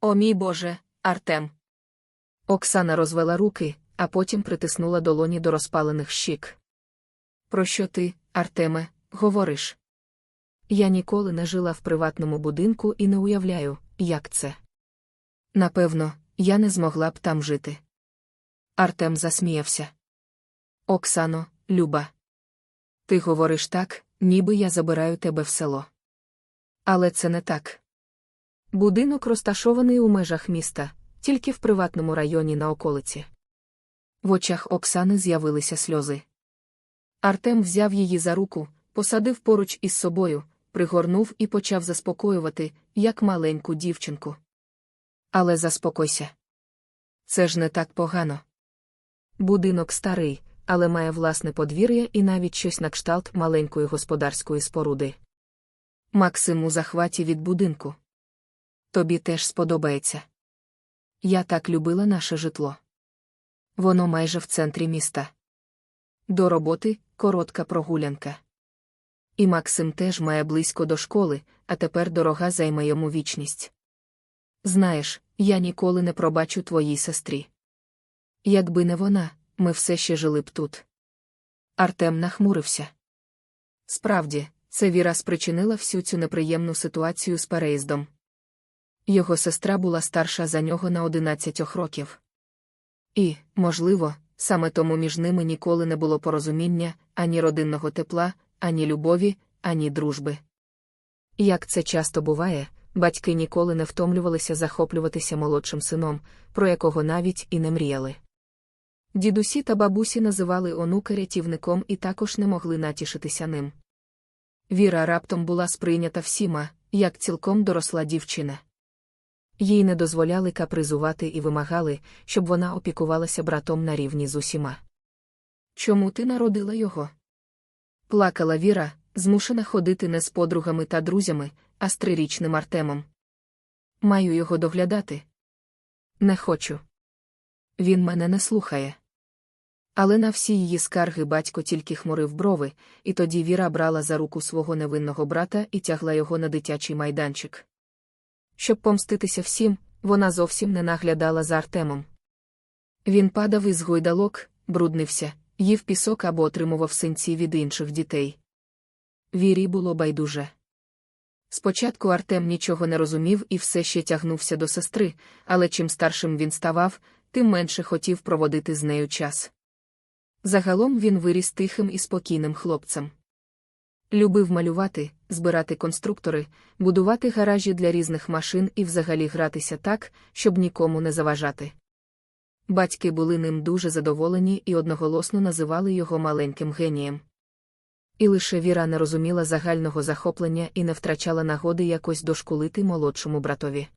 О мій Боже, Артем. Оксана розвела руки, а потім притиснула долоні до розпалених щік. Про що ти, Артеме, говориш? Я ніколи не жила в приватному будинку і не уявляю, як це. Напевно, я не змогла б там жити. Артем засміявся. Оксано, Люба. Ти говориш так, ніби я забираю тебе в село. Але це не так. Будинок розташований у межах міста, тільки в приватному районі на околиці. В очах Оксани з'явилися сльози. Артем взяв її за руку, посадив поруч із собою, пригорнув і почав заспокоювати, як маленьку дівчинку. Але заспокойся. Це ж не так погано. Будинок старий, але має власне подвір'я і навіть щось на кшталт маленької господарської споруди. Максим у захваті від будинку. Тобі теж сподобається. Я так любила наше житло. Воно майже в центрі міста. До роботи коротка прогулянка. І Максим теж має близько до школи, а тепер дорога займе йому вічність. Знаєш, я ніколи не пробачу твоїй сестрі. Якби не вона, ми все ще жили б тут. Артем нахмурився. Справді, це Віра спричинила всю цю неприємну ситуацію з переїздом. Його сестра була старша за нього на 11 років. І, можливо, саме тому між ними ніколи не було порозуміння, ані родинного тепла, ані любові, ані дружби. Як це часто буває, батьки ніколи не втомлювалися захоплюватися молодшим сином, про якого навіть і не мріяли. Дідусі та бабусі називали онука рятівником і також не могли натішитися ним. Віра раптом була сприйнята всіма, як цілком доросла дівчина. Їй не дозволяли капризувати і вимагали, щоб вона опікувалася братом на рівні з усіма. Чому ти народила його? Плакала Віра, змушена ходити не з подругами та друзями, а з трирічним Артемом. Маю його доглядати. Не хочу. Він мене не слухає. Але на всі її скарги батько тільки хмурив брови, і тоді Віра брала за руку свого невинного брата і тягла його на дитячий майданчик. Щоб помститися всім, вона зовсім не наглядала за Артемом. Він падав із гойдалок, бруднився, їв пісок або отримував синці від інших дітей. Вірі було байдуже. Спочатку Артем нічого не розумів і все ще тягнувся до сестри, але чим старшим він ставав, тим менше хотів проводити з нею час. Загалом він виріс тихим і спокійним хлопцем. Любив малювати, збирати конструктори, будувати гаражі для різних машин і взагалі гратися так, щоб нікому не заважати. Батьки були ним дуже задоволені і одноголосно називали його маленьким генієм. І лише Віра не розуміла загального захоплення і не втрачала нагоди якось дошкулити молодшому братові.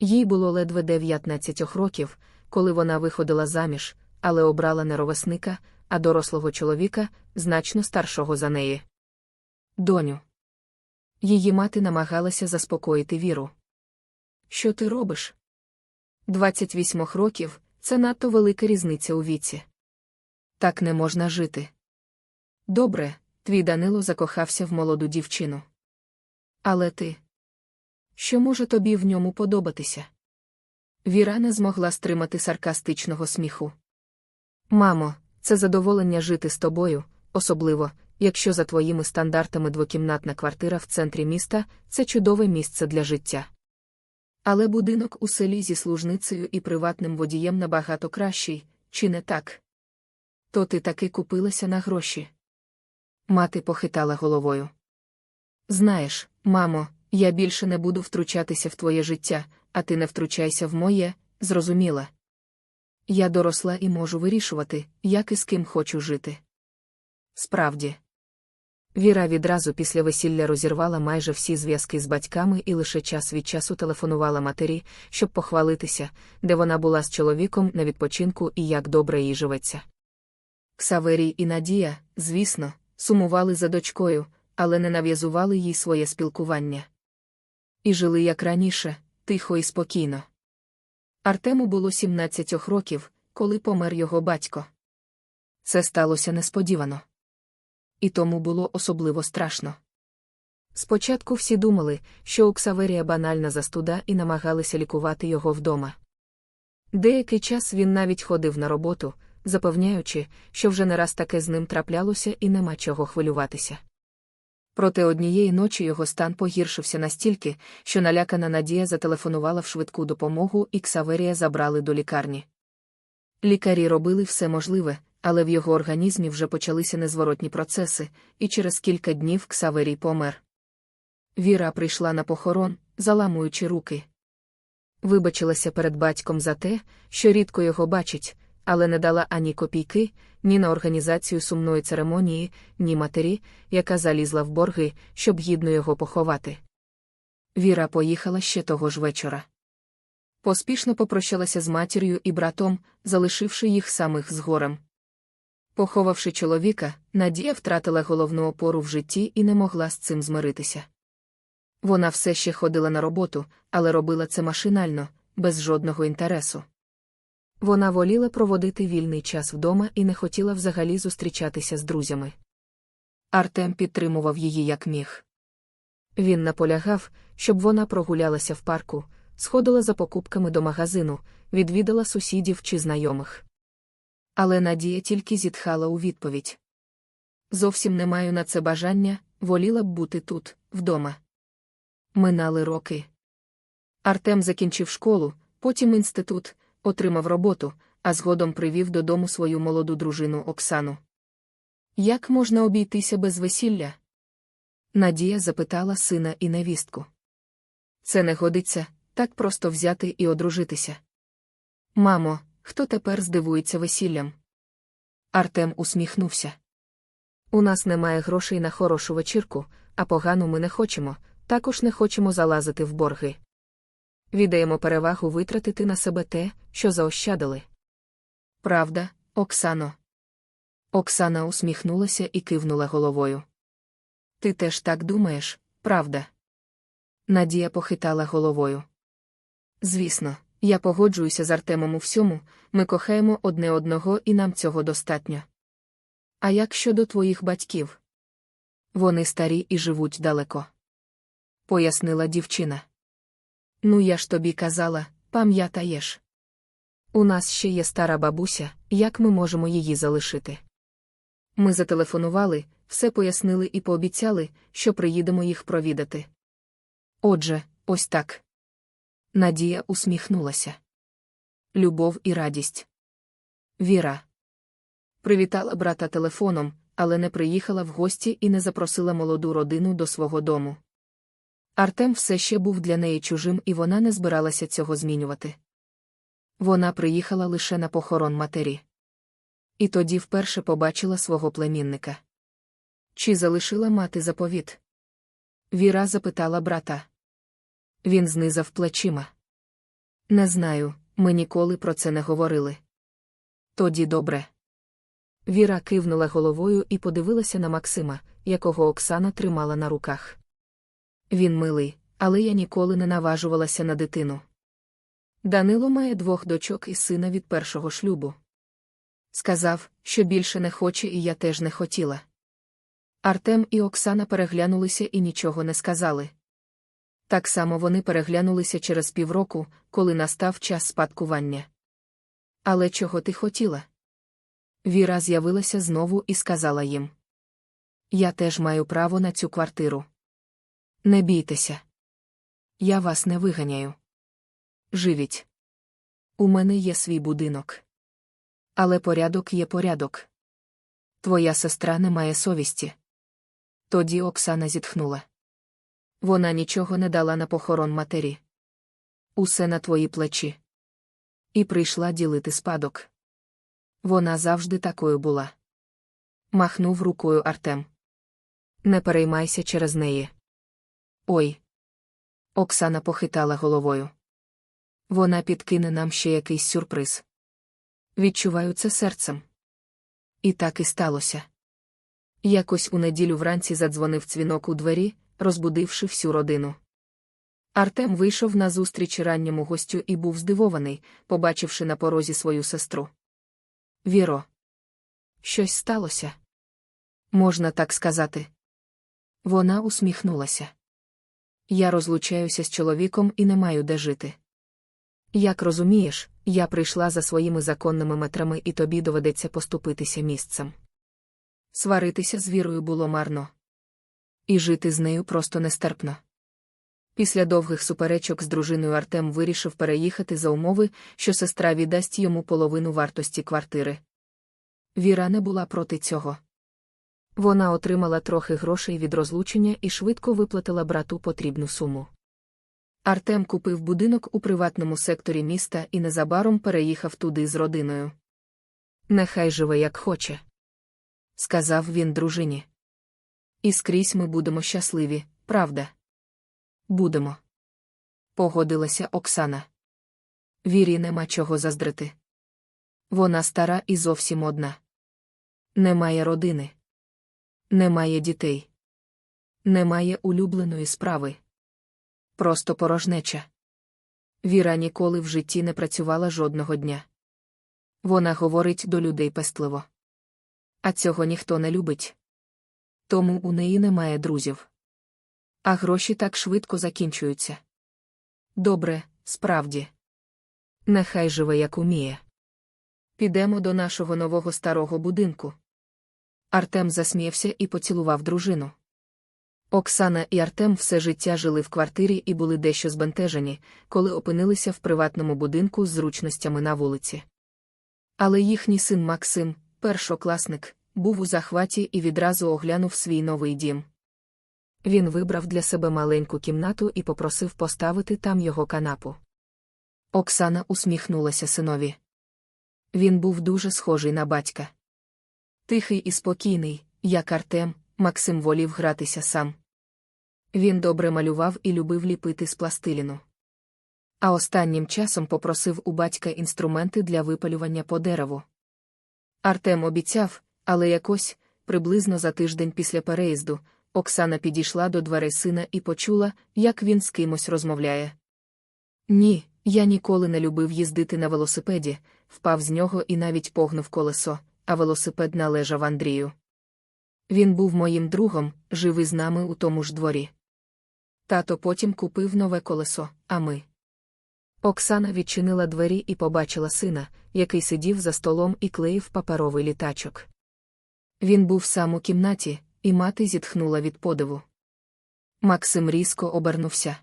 Їй було ледве 19 років, коли вона виходила заміж, але обрала не ровесника, а дорослого чоловіка, значно старшого за неї. Доню. Її мати намагалася заспокоїти віру. Що ти робиш? 28 років це надто велика різниця у віці. Так не можна жити. Добре, твій Данило закохався в молоду дівчину. Але ти. Що може тобі в ньому подобатися? Віра не змогла стримати саркастичного сміху. Мамо, це задоволення жити з тобою, особливо, якщо за твоїми стандартами двокімнатна квартира в центрі міста це чудове місце для життя. Але будинок у селі зі служницею і приватним водієм набагато кращий, чи не так? То ти таки купилася на гроші. Мати похитала головою. Знаєш, мамо, я більше не буду втручатися в твоє життя, а ти не втручайся в моє, зрозуміла. Я доросла і можу вирішувати, як і з ким хочу жити. Справді. Віра відразу після весілля розірвала майже всі зв'язки з батьками і лише час від часу телефонувала матері, щоб похвалитися, де вона була з чоловіком на відпочинку і як добре їй живеться. Ксаверій і Надія, звісно, сумували за дочкою, але не нав'язували їй своє спілкування. І жили як раніше, тихо і спокійно. Артему було 17 років, коли помер його батько. Це сталося несподівано. І тому було особливо страшно. Спочатку всі думали, що у Ксаверія банальна застуда і намагалися лікувати його вдома. Деякий час він навіть ходив на роботу, запевняючи, що вже не раз таке з ним траплялося і нема чого хвилюватися. Проте однієї ночі його стан погіршився настільки, що налякана Надія зателефонувала в швидку допомогу і Ксаверія забрали до лікарні. Лікарі робили все можливе, але в його організмі вже почалися незворотні процеси, і через кілька днів Ксаверій помер. Віра прийшла на похорон, заламуючи руки. Вибачилася перед батьком за те, що рідко його бачить, але не дала ані копійки, ні на організацію сумної церемонії, ні матері, яка залізла в борги, щоб гідно його поховати. Віра поїхала ще того ж вечора. Поспішно попрощалася з матір'ю і братом, залишивши їх самих з горем. Поховавши чоловіка, Надія втратила головну опору в житті і не могла з цим змиритися. Вона все ще ходила на роботу, але робила це машинально, без жодного інтересу. Вона воліла проводити вільний час вдома і не хотіла взагалі зустрічатися з друзями. Артем підтримував її як міг. Він наполягав, щоб вона прогулялася в парку, сходила за покупками до магазину, відвідала сусідів чи знайомих. Але Надія тільки зітхала у відповідь. Зовсім не маю на це бажання, воліла б бути тут, вдома. Минали роки. Артем закінчив школу, потім інститут, отримав роботу, а згодом привів додому свою молоду дружину Оксану. Як можна обійтися без весілля? Надія запитала сина і невістку. Це не годиться, так просто взяти і одружитися. Мамо, хто тепер здивується весіллям? Артем усміхнувся. У нас немає грошей на хорошу вечірку, а погану ми не хочемо, також не хочемо залазити в борги. Віддаємо перевагу витратити на себе те, що заощадили. Правда, Оксано. Оксана усміхнулася і кивнула головою. Ти теж так думаєш, правда? Надія похитала головою. Звісно, я погоджуюся з Артемом у всьому, ми кохаємо одне одного і нам цього достатньо. А як щодо твоїх батьків? Вони старі і живуть далеко. Пояснила дівчина. Ну, я ж тобі казала, пам'ятаєш. У нас ще є стара бабуся, як ми можемо її залишити? Ми зателефонували, все пояснили і пообіцяли, що приїдемо їх провідати. Отже, ось так. Надія усміхнулася. Любов і радість. Віра. Привітала брата телефоном, але не приїхала в гості і не запросила молоду родину до свого дому. Артем все ще був для неї чужим, і вона не збиралася цього змінювати. Вона приїхала лише на похорон матері. І тоді вперше побачила свого племінника. Чи залишила мати заповіт? Віра запитала брата. Він знизав плечима. Не знаю, ми ніколи про це не говорили. Тоді добре. Віра кивнула головою і подивилася на Максима, якого Оксана тримала на руках. Він милий, але я ніколи не наважувалася на дитину. Данило має двох дочок і сина від першого шлюбу. Сказав, що більше не хоче, і я теж не хотіла. Артем і Оксана переглянулися і нічого не сказали. Так само вони переглянулися через півроку, коли настав час спадкування. Але чого ти хотіла? Віра з'явилася знову і сказала їм: Я теж маю право на цю квартиру. Не бійтеся. Я вас не виганяю. Живіть. У мене є свій будинок. Але порядок є порядок. Твоя сестра не має совісті. Тоді Оксана зітхнула. Вона нічого не дала на похорон матері. Усе на твої плечі. І прийшла ділити спадок. Вона завжди такою була. Махнув рукою Артем. Не переймайся через неї. Ой. Оксана похитала головою. Вона підкине нам ще якийсь сюрприз. Відчуваю це серцем. І так і сталося. Якось у неділю вранці задзвонив дзвінок у двері, розбудивши всю родину. Артем вийшов на зустріч ранньому гостю і був здивований, побачивши на порозі свою сестру. Віро, щось сталося. Можна так сказати. Вона усміхнулася. Я розлучаюся з чоловіком і не маю де жити. Як розумієш, я прийшла за своїми законними метрами, і тобі доведеться поступитися місцем. Сваритися з вірою було марно. І жити з нею просто нестерпно. Після довгих суперечок з дружиною Артем вирішив переїхати за умови, що сестра віддасть йому половину вартості квартири. Віра не була проти цього. Вона отримала трохи грошей від розлучення і швидко виплатила брату потрібну суму. Артем купив будинок у приватному секторі міста і незабаром переїхав туди з родиною. Нехай живе як хоче, сказав він дружині. І скрізь ми будемо щасливі, правда? Будемо. Погодилася Оксана. Вірі нема чого заздрити. Вона стара і зовсім одна. Немає родини. Немає дітей. Немає улюбленої справи. Просто порожнеча. Віра ніколи в житті не працювала жодного дня. Вона говорить до людей пестливо. А цього ніхто не любить. Тому у неї немає друзів. А гроші так швидко закінчуються. Добре, справді. Нехай живе, як уміє. Підемо до нашого нового старого будинку. Артем засміявся і поцілував дружину. Оксана і Артем все життя жили в квартирі і були дещо збентежені, коли опинилися в приватному будинку з зручностями на вулиці. Але їхній син Максим, першокласник, був у захваті і відразу оглянув свій новий дім. Він вибрав для себе маленьку кімнату і попросив поставити там його канапу. Оксана усміхнулася синові. Він був дуже схожий на батька. Тихий і спокійний, як Артем, Максим волів гратися сам. Він добре малював і любив ліпити з пластиліну. А останнім часом попросив у батька інструменти для випалювання по дереву. Артем обіцяв, але якось, приблизно за тиждень після переїзду, Оксана підійшла до дверей сина і почула, як він з кимось розмовляє. Ні, я ніколи не любив їздити на велосипеді, впав з нього і навіть погнув колесо, а велосипед належав Андрію. Він був моїм другом, жив із нами у тому ж дворі. Тато потім купив нове колесо, а ми. Оксана відчинила двері і побачила сина, який сидів за столом і клеїв паперовий літачок. Він був сам у кімнаті, і мати зітхнула від подиву. Максим різко обернувся.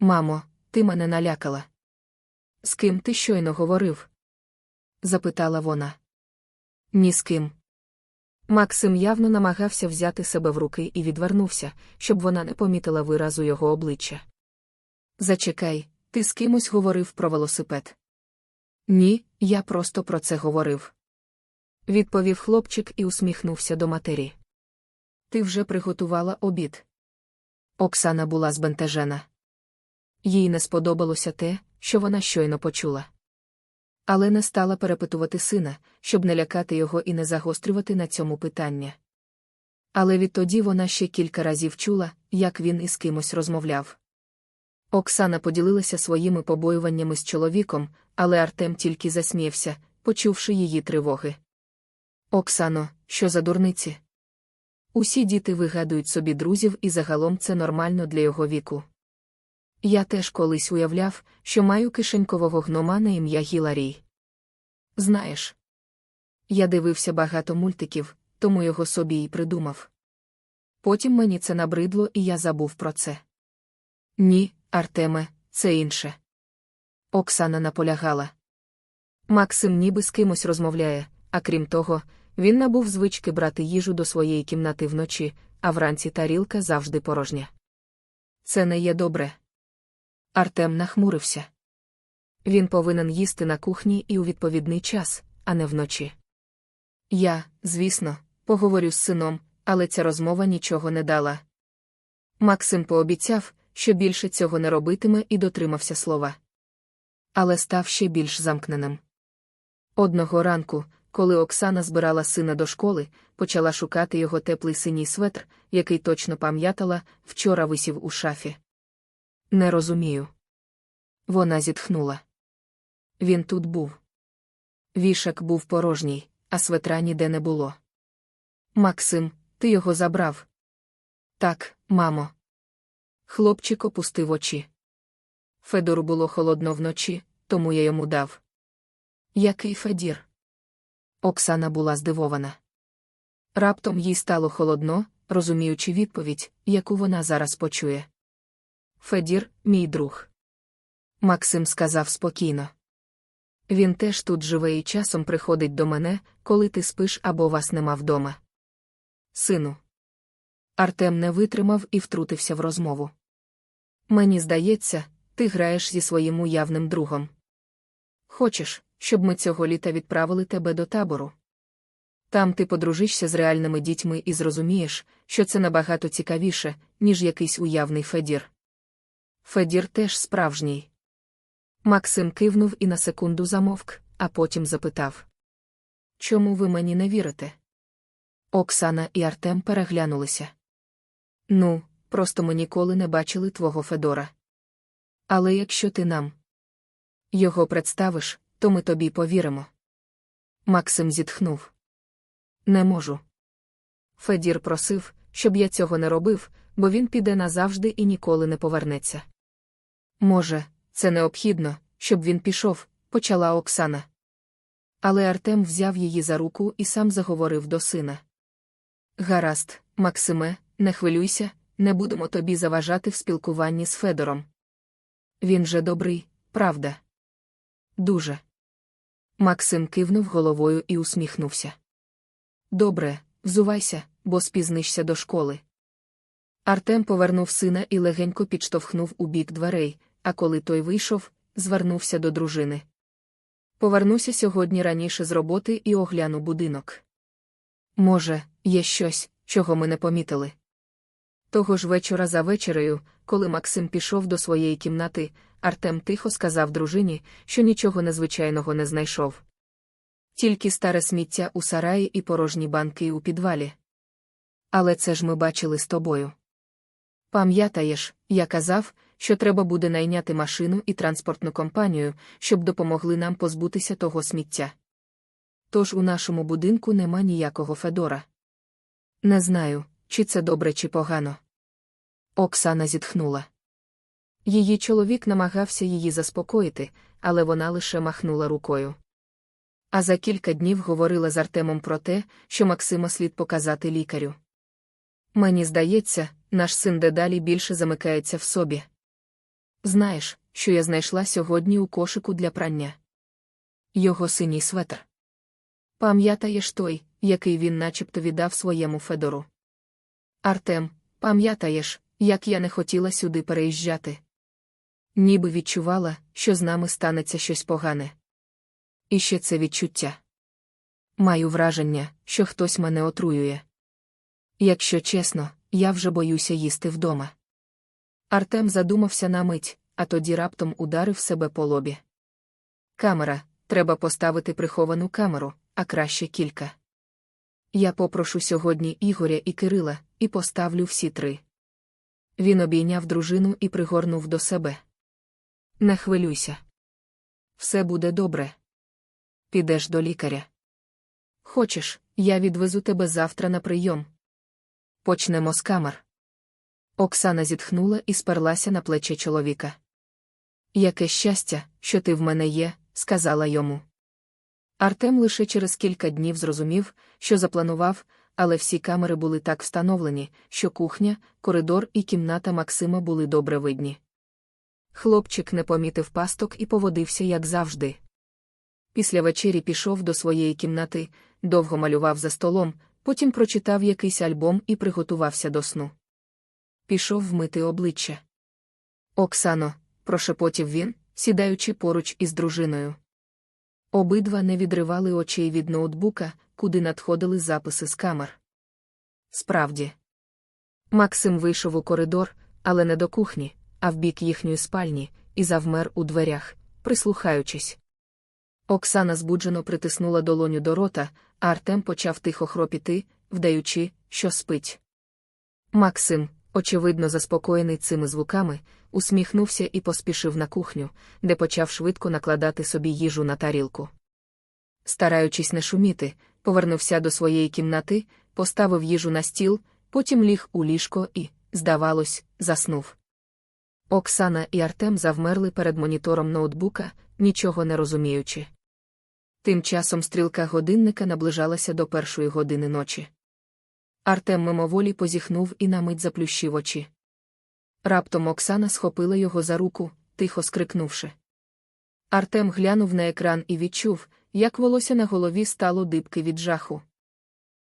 Мамо, ти мене налякала. З ким ти щойно говорив? запитала вона. Ні з ким. Максим явно намагався взяти себе в руки і відвернувся, щоб вона не помітила виразу його обличчя. Зачекай, ти з кимось говорив про велосипед. Ні, я просто про це говорив. Відповів хлопчик і усміхнувся до матері. Ти вже приготувала обід. Оксана була збентежена. Їй не сподобалося те, що вона щойно почула. Але не стала перепитувати сина, щоб не лякати його і не загострювати на цьому питання. Але відтоді вона ще кілька разів чула, як він із кимось розмовляв. Оксана поділилася своїми побоюваннями з чоловіком, але Артем тільки засміявся, почувши її тривоги. Оксано, що за дурниці? Усі діти вигадують собі друзів, і загалом це нормально для його віку. Я теж колись уявляв, що маю кишенькового гнома на ім'я Гіларій. Знаєш, я дивився багато мультиків, тому його собі й придумав. Потім мені це набридло, і я забув про це. Ні, Артеме, це інше. Оксана наполягала. Максим ніби з кимось розмовляє, а крім того, він набув звички брати їжу до своєї кімнати вночі, а вранці тарілка завжди порожня. Це не є добре. Артем нахмурився. Він повинен їсти на кухні і у відповідний час, а не вночі. Я, звісно, поговорю з сином, але ця розмова нічого не дала. Максим пообіцяв, що більше цього не робитиме і дотримався слова. Але став ще більш замкненим. Одного ранку, коли Оксана збирала сина до школи, почала шукати його теплий синій светр, який точно пам'ятала, вчора висів у шафі. Не розумію. Вона зітхнула. Він тут був. Вішак був порожній, а светра ніде не було. Максим, ти його забрав. Так, мамо. Хлопчик опустив очі. Федору було холодно вночі, тому я йому дав. Який Федір? Оксана була здивована. Раптом їй стало холодно, розуміючи відповідь, яку вона зараз почує. Федір, мій друг. Максим сказав спокійно. Він теж тут живе і часом приходить до мене, коли ти спиш або вас нема вдома. Сину. Артем не витримав і втрутився в розмову. Мені здається, ти граєш зі своїм уявним другом. Хочеш, щоб ми цього літа відправили тебе до табору? Там ти подружишся з реальними дітьми і зрозумієш, що це набагато цікавіше, ніж якийсь уявний Федір. Федір теж справжній. Максим кивнув і на секунду замовк, а потім запитав: Чому ви мені не вірите? Оксана і Артем переглянулися. Ну, просто ми ніколи не бачили твого Федора. Але якщо ти нам його представиш, то ми тобі повіримо. Максим зітхнув. Не можу. Федір просив, щоб я цього не робив, бо він піде назавжди і ніколи не повернеться. Може, це необхідно, щоб він пішов, почала Оксана. Але Артем взяв її за руку і сам заговорив до сина. Гаразд, Максиме, не хвилюйся, не будемо тобі заважати в спілкуванні з Федором. Він же добрий, правда? Дуже. Максим кивнув головою і усміхнувся. Добре, взувайся, бо спізнишся до школи. Артем повернув сина і легенько підштовхнув у бік дверей, а коли той вийшов, звернувся до дружини. Повернуся сьогодні раніше з роботи і огляну будинок. Може, є щось, чого ми не помітили. Того ж вечора за вечерею, коли Максим пішов до своєї кімнати, Артем тихо сказав дружині, що нічого незвичайного не знайшов. Тільки старе сміття у сараї і порожні банки у підвалі. Але це ж ми бачили з тобою. Пам'ятаєш, я казав, що треба буде найняти машину і транспортну компанію, щоб допомогли нам позбутися того сміття. Тож у нашому будинку нема ніякого Федора. Не знаю, чи це добре, чи погано. Оксана зітхнула. Її чоловік намагався її заспокоїти, але вона лише махнула рукою. А за кілька днів говорила з Артемом про те, що Максима слід показати лікарю. Мені здається, наш син дедалі більше замикається в собі. Знаєш, що я знайшла сьогодні у кошику для прання? Його синій светр. Пам'ятаєш той, який він начебто віддав своєму Федору. Артем, пам'ятаєш, як я не хотіла сюди переїжджати? Ніби відчувала, що з нами станеться щось погане. І ще це відчуття. Маю враження, що хтось мене отруює. Якщо чесно, я вже боюся їсти вдома. Артем задумався на мить, а тоді раптом ударив себе по лобі. Камера, треба поставити приховану камеру, а краще кілька. Я попрошу сьогодні Ігоря і Кирила, і поставлю всі три. Він обійняв дружину і пригорнув до себе. Не хвилюйся. Все буде добре. Підеш до лікаря. Хочеш, я відвезу тебе завтра на прийом. Почнемо з камер. Оксана зітхнула і сперлася на плече чоловіка. Яке щастя, що ти в мене є, сказала йому. Артем лише через кілька днів зрозумів, що запланував, але всі камери були так встановлені, що кухня, коридор і кімната Максима були добре видні. Хлопчик не помітив пасток і поводився, як завжди. Після вечері пішов до своєї кімнати, довго малював за столом, потім прочитав якийсь альбом і приготувався до сну. Пішов вмити обличчя. Оксано, прошепотів він, сідаючи поруч із дружиною. Обидва не відривали очей від ноутбука, куди надходили записи з камер. Справді, Максим вийшов у коридор, але не до кухні, а в бік їхньої спальні, і завмер у дверях, прислухаючись. Оксана збуджено притиснула долоню до рота, а Артем почав тихо хропіти, вдаючи, що спить. Максим, очевидно заспокоєний цими звуками, усміхнувся і поспішив на кухню, де почав швидко накладати собі їжу на тарілку. Стараючись не шуміти, повернувся до своєї кімнати, поставив їжу на стіл, Потім ліг у ліжко і, здавалось, заснув. Оксана і Артем завмерли перед монітором ноутбука, нічого не розуміючи. Тим часом стрілка годинника наближалася до першої години ночі. Артем мимоволі позіхнув і на мить заплющив очі. Раптом Оксана схопила його за руку, тихо скрикнувши. Артем глянув на екран і відчув, як волосся на голові стало дибки від жаху.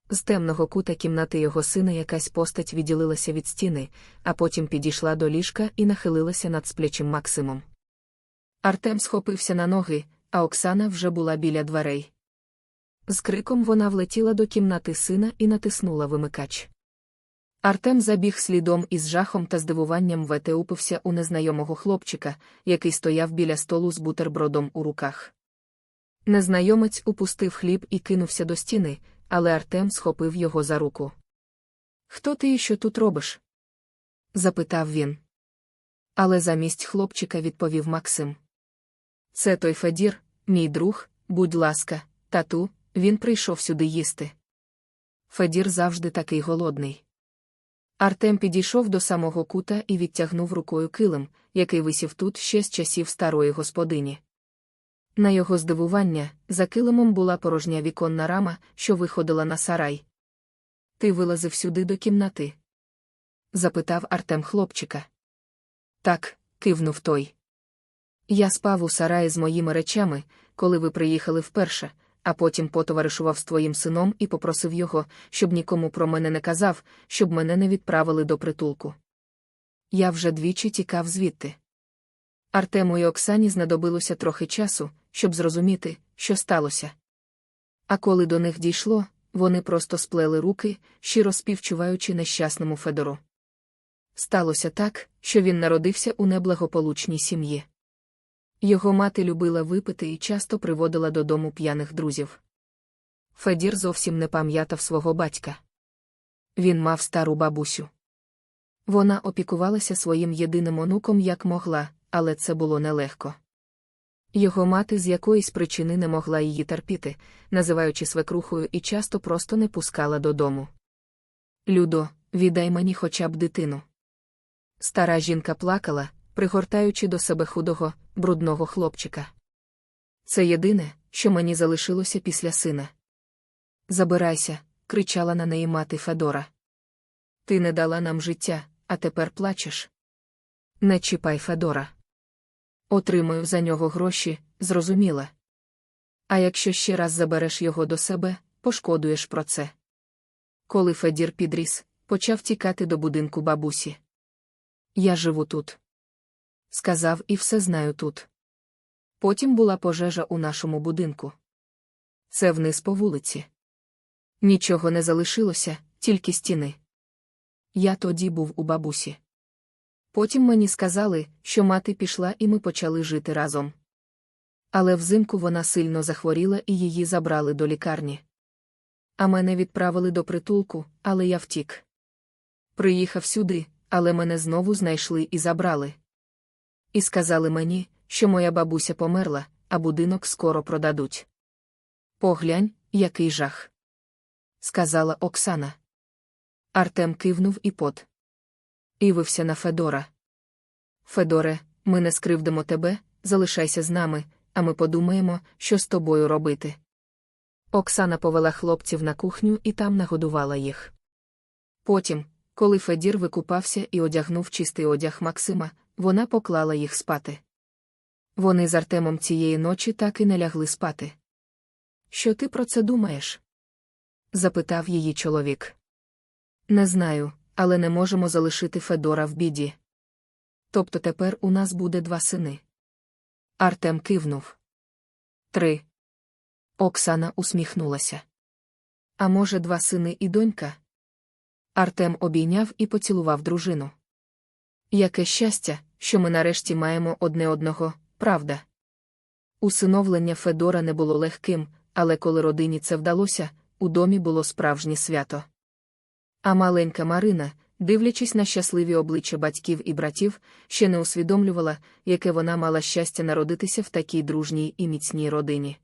З темного кута кімнати його сина якась постать відділилася від стіни, а потім підійшла до ліжка і нахилилася над сплячим Максимом. Артем схопився на ноги, а Оксана вже була біля дверей. З криком вона влетіла до кімнати сина і натиснула вимикач. Артем забіг слідом із жахом та здивуванням вете упився у незнайомого хлопчика, який стояв біля столу з бутербродом у руках. Незнайомець упустив хліб і кинувся до стіни, але Артем схопив його за руку. Хто ти і що тут робиш? запитав він. Але замість хлопчика відповів Максим. Це той Федір, мій друг, будь ласка, тату, він прийшов сюди їсти. Федір завжди такий голодний. Артем підійшов до самого кута і відтягнув рукою килим, який висів тут ще з часів старої господині. На його здивування, за килимом була порожня віконна рама, що виходила на сарай. Ти вилазив сюди до кімнати? запитав Артем хлопчика. Так, кивнув той. Я спав у сараї з моїми речами, коли ви приїхали вперше, а потім потоваришував з твоїм сином і попросив його, щоб нікому про мене не казав, щоб мене не відправили до притулку. Я вже двічі тікав звідти. Артему і Оксані знадобилося трохи часу, щоб зрозуміти, що сталося. А коли до них дійшло, вони просто сплели руки, щиро співчуваючи нещасному Федору. Сталося так, що він народився у неблагополучній сім'ї. Його мати любила випити і часто приводила додому п'яних друзів. Федір зовсім не пам'ятав свого батька. Він мав стару бабусю. Вона опікувалася своїм єдиним онуком як могла, але це було нелегко. Його мати з якоїсь причини не могла її терпіти, називаючи свекрухою і часто просто не пускала додому. Людо, віддай мені хоча б дитину. Стара жінка плакала, пригортаючи до себе худого, брудного хлопчика. Це єдине, що мені залишилося після сина. Забирайся, кричала на неї мати Федора. Ти не дала нам життя, а тепер плачеш. Не чіпай Федора. Отримаю за нього гроші, зрозуміла. А якщо ще раз забереш його до себе, пошкодуєш про це. Коли Федір підріс, почав тікати до будинку бабусі. Я живу тут. Сказав і все знаю тут. Потім була пожежа у нашому будинку. Це вниз по вулиці. Нічого не залишилося, тільки стіни. Я тоді був у бабусі. Потім мені сказали, що мати пішла, і ми почали жити разом. Але взимку вона сильно захворіла і її забрали до лікарні. А мене відправили до притулку, але я втік. Приїхав сюди, але мене знову знайшли і забрали. І сказали мені, що моя бабуся померла, а будинок скоро продадуть. Поглянь, який жах. Сказала Оксана. Артем кивнув і пот. Івився на Федора. Федоре, ми не скривдимо тебе, залишайся з нами, а ми подумаємо, що з тобою робити. Оксана повела хлопців на кухню і там нагодувала їх. Потім, коли Федір викупався і одягнув чистий одяг Максима, вона поклала їх спати. Вони з Артемом цієї ночі так і не лягли спати. Що ти про це думаєш? запитав її чоловік. Не знаю, але не можемо залишити Федора в біді. Тобто тепер у нас буде два сини. Артем кивнув. Три. Оксана усміхнулася. А може, два сини і донька? Артем обійняв і поцілував дружину. Яке щастя, що ми нарешті маємо одне одного, правда? Усиновлення Федора не було легким, але коли родині це вдалося, у домі було справжнє свято. А маленька Марина, дивлячись на щасливі обличчя батьків і братів, ще не усвідомлювала, яке вона мала щастя народитися в такій дружній і міцній родині.